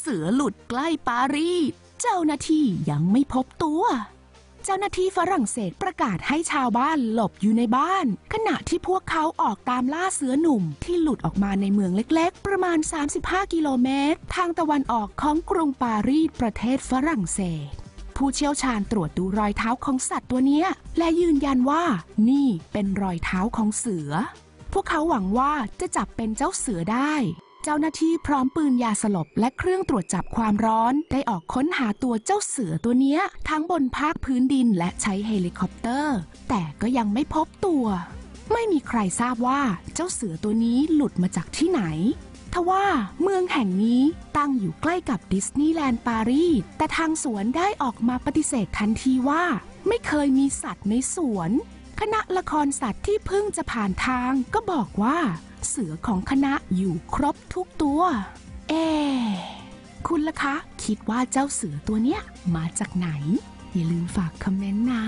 เสือหลุดใกล้ปารีส เจ้าหน้าที่ยังไม่พบตัว เจ้าหน้าที่ฝรั่งเศสประกาศให้ชาวบ้านหลบอยู่ในบ้าน ขณะที่พวกเขาออกตามล่าเสือหนุ่มที่หลุดออกมาในเมืองเล็กๆ ประมาณ 35 กิโลเมตร ทางตะวันออกของกรุงปารีสประเทศฝรั่งเศส ผู้เชี่ยวชาญตรวจดูรอยเท้าของสัตว์ตัวนี้และยืนยันว่านี่เป็นรอยเท้าของเสือ พวกเขาหวังว่าจะจับเป็นเจ้าเสือได้ เจ้าหน้าที่พร้อมปืนยาสลบและเครื่องตรวจจับความร้อน ได้ออกค้นหาตัวเจ้าเสือตัวเนี้ยทั้งบนภาคพื้นดินและใช้เฮลิคอปเตอร์ แต่ก็ยังไม่พบตัว ไม่มีใครทราบว่าเจ้าเสือตัวนี้หลุดมาจากที่ไหนทว่าเมืองแห่งนี้ตั้งอยู่ใกล้กับดิสนีย์แลนด์ปารีส แต่ทางสวนได้ออกมาปฏิเสธทันทีว่า ไม่เคยมีสัตว์ในสวน คณะละครสัตว์ที่เพิ่งจะผ่านทางก็บอกว่า เสือของคณะอยู่ครบทุกตัว เอ คุณล่ะคะ คิดว่าเจ้าเสือตัวเนี้ยมาจากไหน อย่าลืมฝากคอมเมนต์นะ